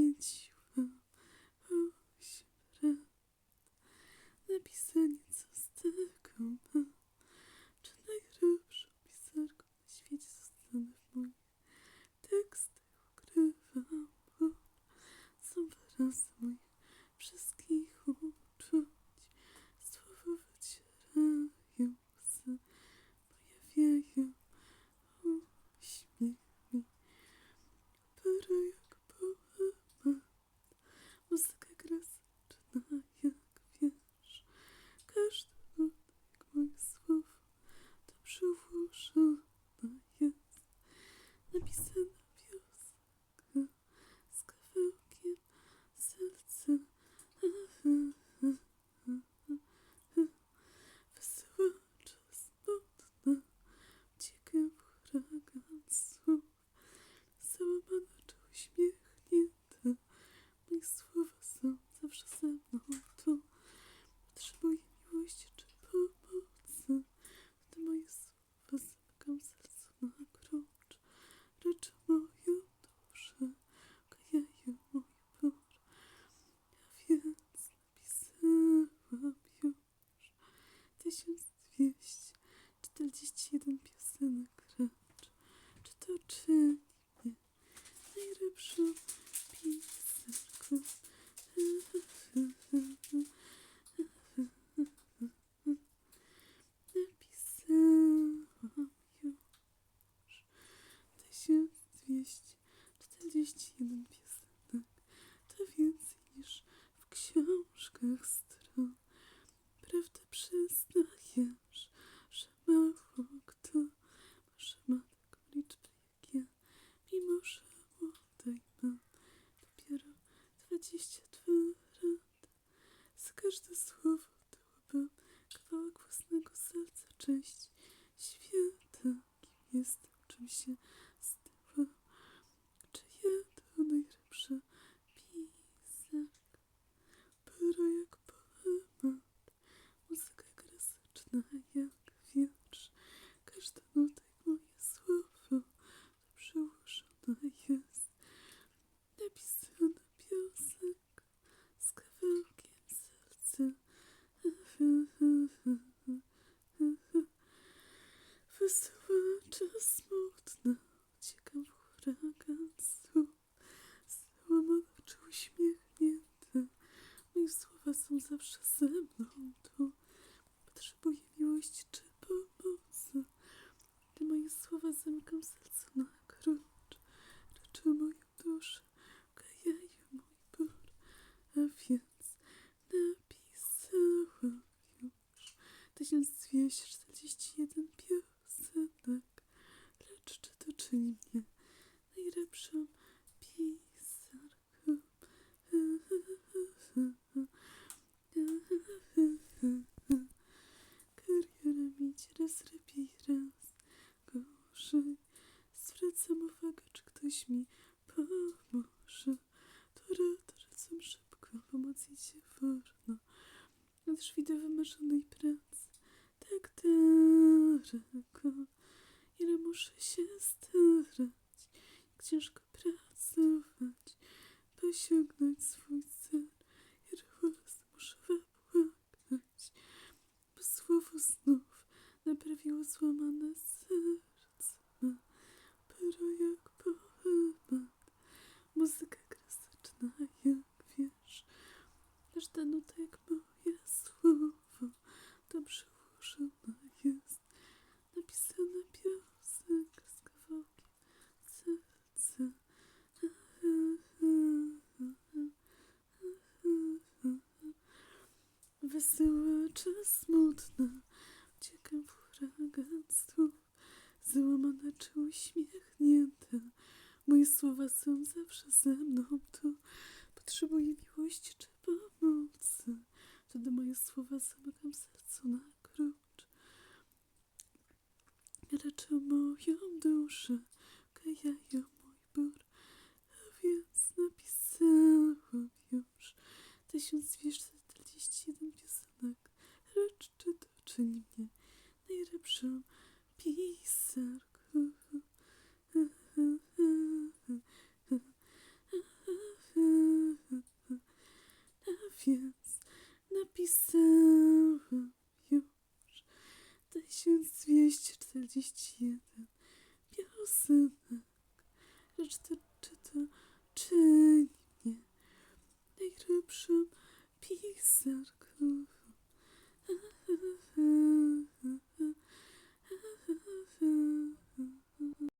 一起 najlepszą 22 lata. Za każde słowo dałabym kawałek własnego serca, część świata. Kim jestem, czym się stałam, czy ja to najlepsza pisarka. Para jak poemat, muzyka klasyczna jak wiersz. Każda nuta jak moje słowo, to przełożona jest. Napisana piosenka z kawałkiem serca. Wesoła czy smutna, uciekam w huragan słów. Załamana czy uśmiechnięta, moje słowa są zawsze ze mną tu. Potrzebuję miłości czy pomocy. Gdy moje słowa zamykam serce na klucz, leczy moją duszę, ukajają mój ból. A więc napisałam już 1241 piosenek. Lecz czy to czyni mnie najlepszą pisarką? Kariera mi raz lepiej, raz gorzej. Zwracam uwagę, czy ktoś mi pomoże. To rad radzą szybko, pomoc idzie wolno. A drzwi do wymarzonej pracy daleko. Ile muszę się starać, jak ciężko pracować, by osiągnąć swój cel. Ile łez muszę wypłakać, by słowo znów naprawiło złamane serce. Pero jak poemat, muzyka klasyczna jak wiesz. Każda nuta smutna, uciekam w huragan słów. Załamana czy uśmiechnięta, moje słowa są zawsze ze mną tu. Potrzebuję miłości czy pomocy, wtedy moje słowa zamykam sercu na klucz. Leczą moją duszę, kajają pisarku. Na wiec napisałam już 1241 piosenek, lecz to czyta czyni mnie najlepszym pisarką.